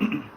Mm-hmm.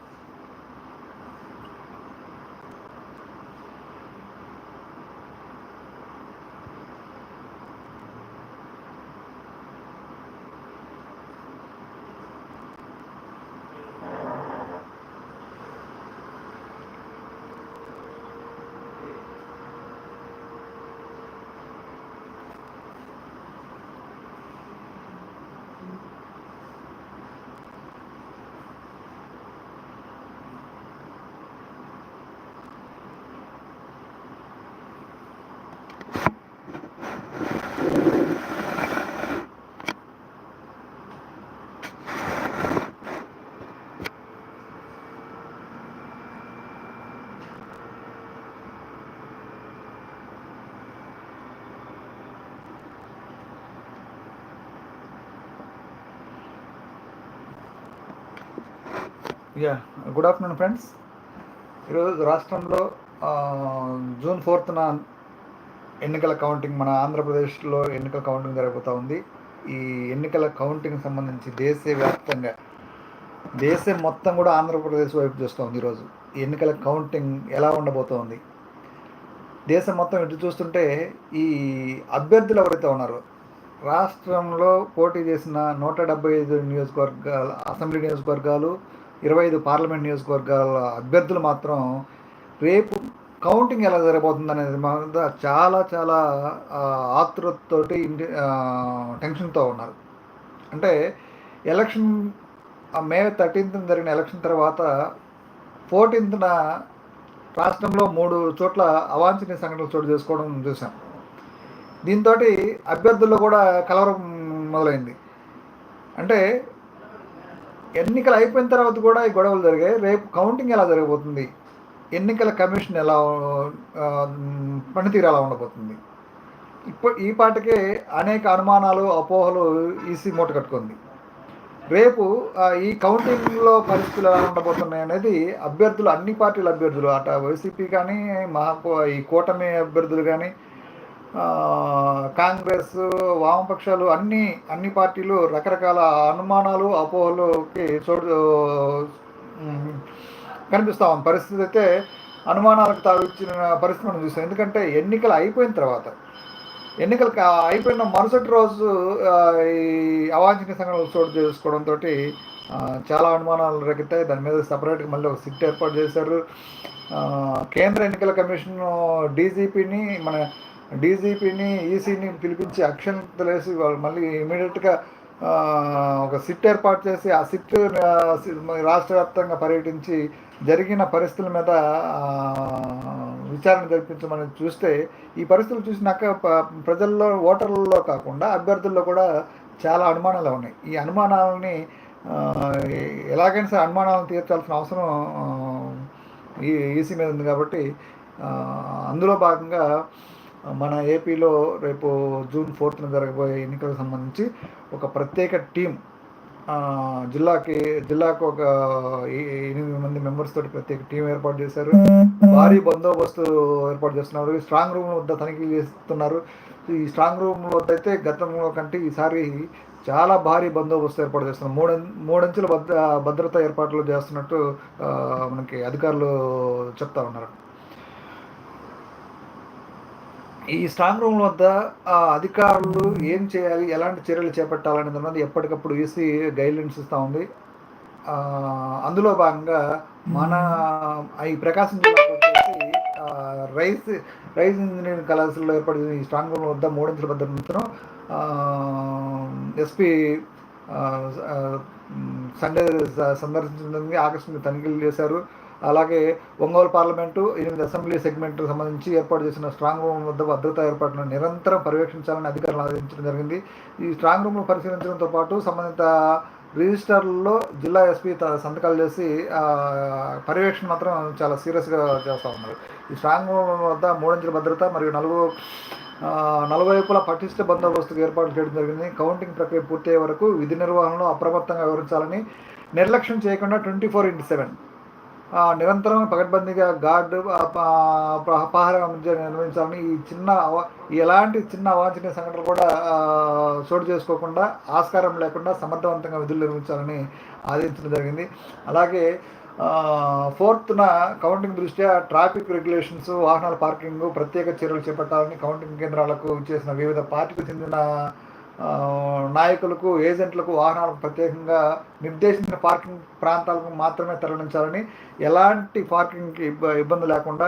Yeah good afternoon friends ఈరోజు రాష్ట్రంలో June ఫోర్త్న ఎన్నికల కౌంటింగ్ మన ఆంధ్రప్రదేశ్లో ఎన్నికల కౌంటింగ్ జరగబోతూ ఉంది. ఈ ఎన్నికల కౌంటింగ్ సంబంధించి దేశవ్యాప్తంగా దేశం మొత్తం కూడా ఆంధ్రప్రదేశ్ వైపు చూస్తుంది ఈరోజు. ఈ ఎన్నికల కౌంటింగ్ ఎలా ఉండబోతోంది దేశం మొత్తం ఇటు చూస్తుంటే ఈ అభ్యర్థులు ఎవరైతే ఉన్నారో రాష్ట్రంలో పోటీ చేసిన నూట డెబ్బై ఐదు నియోజకవర్గాలు అసెంబ్లీ నియోజకవర్గాలు ఇరవై ఐదు పార్లమెంట్ నియోజకవర్గాల అభ్యర్థులు మాత్రం రేపు కౌంటింగ్ ఎలా జరగబోతుంది అనేది మీద చాలా చాలా ఆతృతతోటి ఇంటి టెన్షన్తో ఉన్నారు. అంటే ఎలక్షన్ మే థర్టీన్త్ జరిగిన ఎలక్షన్ తర్వాత ఫోర్టీన్త్న రాష్ట్రంలో మూడు చోట్ల అవాంఛనీయ సంఘటనలు చోటు చేసుకోవడం చూసాం దీంతో అభ్యర్థుల్లో కూడా కలవరం మొదలైంది. అంటే ఎన్నికలు అయిపోయిన తర్వాత కూడా ఈ గొడవలు జరిగాయి. రేపు కౌంటింగ్ ఎలా జరగబోతుంది? ఎన్నికల కమిషన్ ఎలా పనితీరు ఎలా ఉండబోతుంది? ఇప్పుడు ఈ పాటకే అనేక అనుమానాలు అపోహలు ఈసీ మూట కట్టుకుంది. రేపు ఈ కౌంటింగ్లో పరిస్థితులు ఎలా ఉండబోతున్నాయి అనేది అభ్యర్థులు అన్ని పార్టీల అభ్యర్థులు అట వైసీపీ కానీ మహా ఈ కూటమి అభ్యర్థులు కానీ కాంగ్రెస్ వామపక్షాలు అన్ని అన్ని పార్టీలు రకరకాల అనుమానాలు అపోహలుకి చోటు కనిపిస్తూ ఉంది. పరిస్థితి అయితే అనుమానాలకు తావిచ్చిన పరిస్థితి మనం చూస్తాం. ఎందుకంటే ఎన్నికలు అయిపోయిన తర్వాత ఎన్నికలు అయిపోయిన మరుసటి రోజు ఈ అవాంఛనీయ సంఘటనలు చోటు చేసుకోవడంతో చాలా అనుమానాలు రేకెత్తాయి. దాని మీద సపరేట్గా మళ్ళీ ఒక సిట్ ఏర్పాటు చేశారు. కేంద్ర ఎన్నికల కమిషన్ డీజీపీని మన డీజీపీని ఈసీని పిలిపించి అక్షంతలేసి వాళ్ళు మళ్ళీ ఇమీడియట్గా ఒక సిట్ ఏర్పాటు చేసి ఆ సిట్ సి- రాష్ట్ర వ్యాప్తంగా పర్యటించి జరిగిన పరిస్థితుల మీద విచారణ జరిపించమని చూస్తే ఈ పరిస్థితులు చూసినాక ప్రజల్లో ఓటర్లలో కాకుండా అభ్యర్థుల్లో కూడా చాలా అనుమానాలు ఉన్నాయి. ఈ అనుమానాలని ఎలాగైనా సరే అనుమానాలను తీర్చాల్సిన అవసరం ఈ ఈసీ మీద ఉంది కాబట్టి అందులో భాగంగా మన ఏపీలో రేపు జూన్ ఫోర్త్న జరగబోయే ఎన్నికలకు సంబంధించి ఒక ప్రత్యేక టీం జిల్లాకి జిల్లాకు ఒక ఎనిమిది మంది మెంబర్స్ తోటి ప్రత్యేక టీం ఏర్పాటు చేశారు. భారీ బందోబస్తు ఏర్పాటు చేస్తున్నారు. ఈ స్ట్రాంగ్ రూమ్ వద్ద తనిఖీలు చేస్తున్నారు. ఈ స్ట్రాంగ్ రూమ్ వద్ద అయితే గతంలో కంటే ఈసారి చాలా భారీ బందోబస్తు ఏర్పాటు చేస్తున్నారు. మూడు మూడంచెల భద్ర భద్రత ఏర్పాట్లు చేస్తున్నట్టు మనకి అధికారులు చెప్తా ఉన్నారు. ఈ స్ట్రాంగ్ రూమ్ వద్ద అధికారులు ఏం చేయాలి ఎలాంటి చర్యలు చేపట్టాలనేది అన్నది ఎప్పటికప్పుడు ఈసీ గైడ్లైన్స్ ఇస్తూ ఉంది. అందులో భాగంగా మన ఈ ప్రకాశం జిల్లాకు వచ్చేసి రైస్ రైస్ ఇంజనీరింగ్ కళాశాలలో ఏర్పడిన ఈ స్ట్రాంగ్ రూమ్ వద్ద మూడంచెల భద్రతను ఎస్పీ సండే సందర్శించడానికి ఆకస్మిక తనిఖీలు చేశారు. అలాగే ఒంగోలు పార్లమెంటు ఎనిమిది అసెంబ్లీ సెగ్మెంట్ సంబంధించి ఏర్పాటు చేసిన స్ట్రాంగ్ రూమ్ వద్ద భద్రతా ఏర్పాట్లను నిరంతరం పర్యవేక్షించాలని అధికారులు ఆదేశించడం జరిగింది. ఈ స్ట్రాంగ్ రూమ్ను పరిశీలించడంతో పాటు సంబంధిత రిజిస్టర్లో జిల్లా ఎస్పీ త- సంతకాలు చేసి పర్యవేక్షణ మాత్రం చాలా సీరియస్గా చేస్తూ ఉన్నారు. ఈ స్ట్రాంగ్ రూమ్ వద్ద మూడంచెల భద్రత మరియు నలుగు నలువైపుల నలువైపులా పటిష్ట బందోబస్తుకు ఏర్పాటు చేయడం జరిగింది. కౌంటింగ్ ప్రక్రియ పూర్తయ్యే వరకు విధి నిర్వహణలో అప్రమత్తంగా వివరించాలని నిర్లక్ష్యం చేయకుండా ట్వంటీ ఫోర్ ఇంటూ సెవెన్ నిరంతరం పకడ్బందీగా గార్డు ఆ, నిర్వహించాలని ఈ చిన్న ఎలాంటి చిన్న అవాంఛనీయ సంఘటనలు కూడా చోటు చేసుకోకుండా ఆస్కారం లేకుండా సమర్థవంతంగా విధులు నిర్వహించాలని ఆదేశించడం జరిగింది. అలాగే ఫోర్త్న కౌంటింగ్ దృష్ట్యా ట్రాఫిక్ రెగ్యులేషన్స్ వాహనాల పార్కింగ్ ప్రత్యేక చర్యలు చేపట్టాలని కౌంటింగ్ కేంద్రాలకు చేసిన వివిధ పార్టీకి చెందిన నాయకులకు ఏజెంట్లకు వాహనాలకు ప్రత్యేకంగా నిర్దేశించిన పార్కింగ్ ప్రాంతాలకు మాత్రమే తరలించాలని ఎలాంటి పార్కింగ్కి ఇబ్బ ఇబ్బంది లేకుండా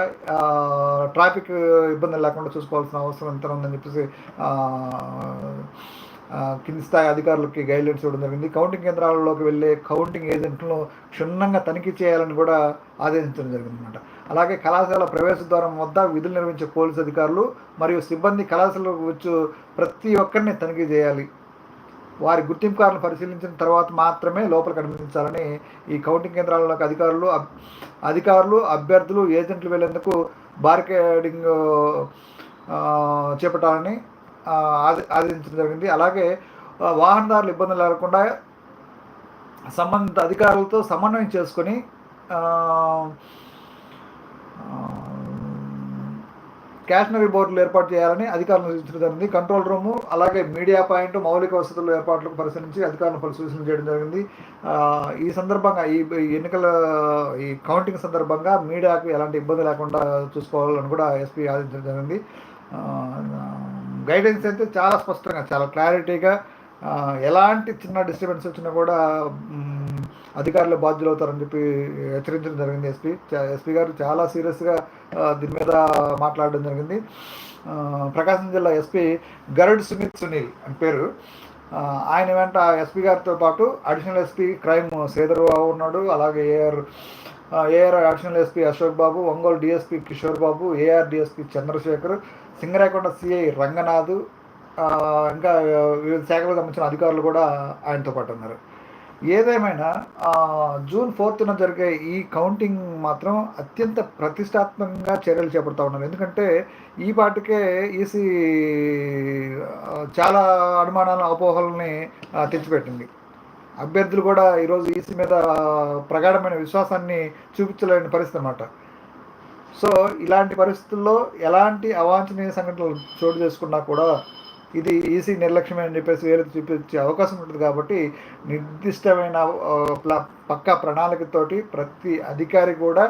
ట్రాఫిక్ ఇబ్బంది లేకుండా చూసుకోవాల్సిన అవసరం ఎంత ఉందని చెప్పేసి కింది స్థాయి అధికారులకి గైడ్లైన్స్ ఇవ్వడం జరిగింది. కౌంటింగ్ కేంద్రాలలోకి వెళ్ళే కౌంటింగ్ ఏజెంట్లను క్షుణ్ణంగా తనిఖీ చేయాలని కూడా ఆదేశించడం జరిగింది అనమాట అలాగే కళాశాల ప్రవేశ ద్వారం వద్ద విధులు నిర్వహించే పోలీసు అధికారులు మరియు సిబ్బంది కళాశాలకు వచ్చు ప్రతి ఒక్కరిని తనిఖీ చేయాలి. వారి గుర్తింపు కార్డును పరిశీలించిన తర్వాత మాత్రమే లోపలికి అనుమతించాలని ఈ కౌంటింగ్ కేంద్రాల్లోకి అధికారులు అధికారులు అభ్యర్థులు ఏజెంట్లు వెళ్ళేందుకు బార్కేడింగ్ చేపట్టాలని ఆదేశించడం జరిగింది. అలాగే వాహనదారులు ఇబ్బందులు లేకుండా సంబంధిత అధికారులతో సమన్వయం చేసుకొని ఆ, క్యాషనరీ బోర్డులు ఏర్పాటు చేయాలని అధికారులను సూచించడం జరిగింది. కంట్రోల్ రూము అలాగే మీడియా పాయింట్ మౌలిక వసతుల ఏర్పాట్లకు పరిశీలించి అధికారులను పరిశీలన చేయడం జరిగింది. ఈ సందర్భంగా ఈ ఈ ఎన్నికల ఈ కౌంటింగ్ సందర్భంగా మీడియాకు ఎలాంటి ఇబ్బంది లేకుండా చూసుకోవాలని కూడా ఎస్పీ ఆదేశించడం జరిగింది. గైడెన్స్ అయితే చాలా స్పష్టంగా చాలా క్లారిటీగా ఎలాంటి చిన్న డిస్టర్బెన్స్ వచ్చినా కూడా అధికారులు బాధ్యులు అవుతారని చెప్పి హెచ్చరించడం జరిగింది ఎస్పీ. ఎస్పీ గారు చాలా సీరియస్గా దీని మీద మాట్లాడడం జరిగింది. ప్రకాశం జిల్లా ఎస్పీ గరుడ్ సుమిత్ సునీల్ అని పేరు. ఆయన వెంట ఎస్పీ గారితో పాటు additional SP crime Sridhar Babu ఉన్నాడు. అలాగే AR AR additional SP Ashok Babu Ongole DSP Kishore Babu AR DSP Chandrasekhar Singarakonda CI Ranganath ఇంకా వివిధ శాఖలకు సంబంధించిన అధికారులు కూడా ఆయనతో పాటు ఉన్నారు. ఏదేమైనా జూన్ ఫోర్త్న జరిగే ఈ కౌంటింగ్ మాత్రం అత్యంత ప్రతిష్టాత్మకంగా చర్యలు చేపడతా ఉన్నారు. ఎందుకంటే ఈ పాటికే ఈసీ చాలా అనుమానాలు అపోహలని తెచ్చిపెట్టింది. అభ్యర్థులు కూడా ఈరోజు ఈసీ మీద ప్రగాఢమైన విశ్వాసాన్ని చూపించలేని పరిస్థితి అన్నమాట. సో ఇలాంటి పరిస్థితుల్లో ఎలాంటి అవాంఛనీయ సంఘటనలు చోటు చేసుకున్నా కూడా ఇది ఈసీ నిర్లక్ష్యమే అని చెప్పేసి వేలు చూపించే అవకాశం ఉంటుంది కాబట్టి నిర్దిష్టమైన ఆ, పక్కా ప్రణాళికతోటి ప్రతి అధికారి కూడా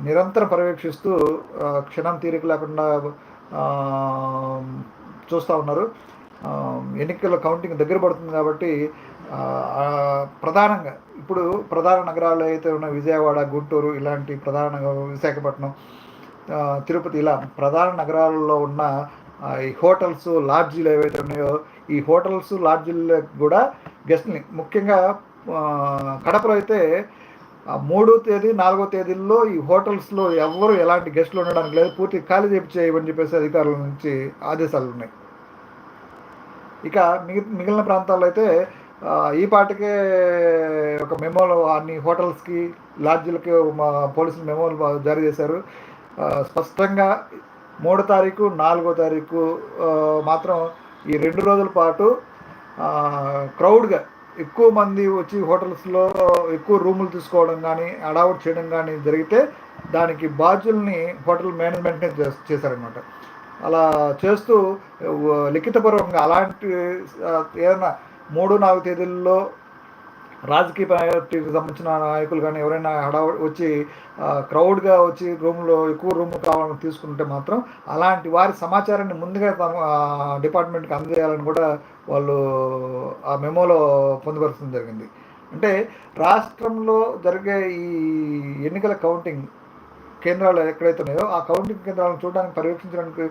నిరంతరం పర్యవేక్షిస్తూ క్షణం తీరిక లేకుండా చూస్తూ ఉన్నారు. ఎన్నికల కౌంటింగ్ దగ్గర పడుతుంది కాబట్టి ప్రధానంగా ఇప్పుడు ప్రధాన నగరాలు అయితే ఉన్న విజయవాడ గుంటూరు ఇలాంటి ప్రధాన విశాఖపట్నం తిరుపతి ఇలా ప్రధాన నగరాల్లో ఉన్న ఈ హోటల్స్ లాడ్జీలు ఏవైతే ఉన్నాయో ఈ హోటల్స్ లాడ్జీలకు కూడా గెస్ట్ని ముఖ్యంగా కడపలో అయితే మూడో తేదీ నాలుగో తేదీల్లో ఈ హోటల్స్లో ఎవ్వరు ఎలాంటి గెస్ట్లు ఉండడానికి లేదు. పూర్తి ఖాళీ చేయమని చెప్పేసి అధికారుల నుంచి ఆదేశాలు ఉన్నాయి ఇక మిగి మిగిలిన ప్రాంతాల్లో అయితే ఈ పాటికే ఒక మెమోలు అన్ని హోటల్స్కి లాడ్జీలకి మా పోలీసులు మెమోలు జారీ చేశారు. స్పష్టంగా మూడో తారీఖు నాలుగో తారీఖు మాత్రం ఈ రెండు రోజుల పాటు క్రౌడ్గా ఎక్కువ మంది వచ్చి హోటల్స్లో ఎక్కువ రూములు తీసుకోవడం కానీ అడావుట్ చేయడం కానీ జరిగితే దానికి బాధ్యుల్ని హోటల్ మేనేజ్మెంట్నే చేశారనమాట అలా చేస్తూ లిఖితపూర్వకంగా అలాంటి ఏదైనా మూడు నాలుగు తేదీల్లో రాజకీయ పార్టీకి సంబంధించిన నాయకులు కానీ ఎవరైనా హడా వచ్చి క్రౌడ్గా వచ్చి రూమ్లో ఎక్కువ రూమ్ కావాలని తీసుకుంటే మాత్రం అలాంటి వారి సమాచారాన్ని ముందుగా తమ డిపార్ట్మెంట్కి అందజేయాలని కూడా వాళ్ళు ఆ మెమోలో పొందుపరచడం జరిగింది. అంటే రాష్ట్రంలో జరిగే ఈ ఎన్నికల కౌంటింగ్ కేంద్రాలు ఎక్కడైతే ఉన్నాయో ఆ కౌంటింగ్ కేంద్రాలను చూడడానికి పర్యవేక్షించడానికి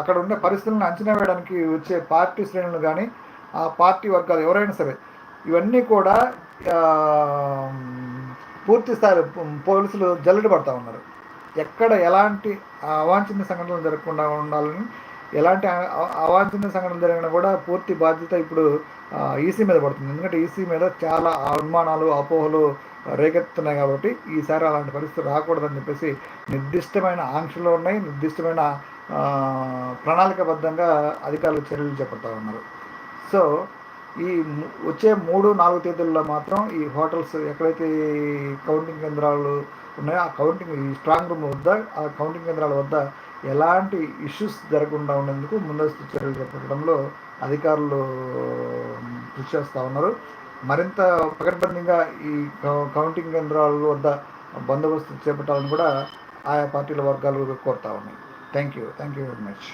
అక్కడ ఉండే పరిస్థితులను అంచనా వేయడానికి వచ్చే పార్టీ శ్రేణులు కానీ ఆ పార్టీ వర్గాలు ఎవరైనా సరే ఇవన్నీ కూడా పూర్తి స్థాయి పోలీసులు జల్లెడ పడతా ఉన్నారు. ఎక్కడ ఎలాంటి అవాంఛనీయ సంఘటనలు జరగకుండా ఉండాలని ఎలాంటి అవాంఛనీయ సంఘటనలు జరిగినా కూడా పూర్తి బాధ్యత ఇప్పుడు ఈసీ మీద పడుతుంది. ఎందుకంటే ఈసీ మీద చాలా అనుమానాలు అపోహలు రేకెత్తున్నాయి కాబట్టి ఈసారి అలాంటి పరిస్థితి రాకూడదని చెప్పేసి నిర్దిష్టమైన ఆంక్షలు ఉన్నాయి. నిర్దిష్టమైన ప్రణాళికబద్ధంగా అధికారులు చర్యలు చేపడతా ఉన్నారు. సో ఈ వచ్చే మూడు నాలుగు తేదీల్లో మాత్రం ఈ హోటల్స్ ఎక్కడైతే కౌంటింగ్ కేంద్రాలు ఉన్నాయో ఆ కౌంటింగ్ ఈ స్ట్రాంగ్ రూమ్ వద్ద ఆ కౌంటింగ్ కేంద్రాల వద్ద ఎలాంటి ఇష్యూస్ జరగకుండా ఉండేందుకు ముందస్తు చర్యలు చేపట్టడంలో అధికారులు కృషి చేస్తూ ఉన్నారు. మరింత పకడ్బందీగా ఈ కౌంటింగ్ కేంద్రాల వద్ద బందోబస్తు చేపట్టాలని కూడా ఆయా పార్టీల వర్గాలు కోరుతా ఉన్నాయి. Thank you thank you very much.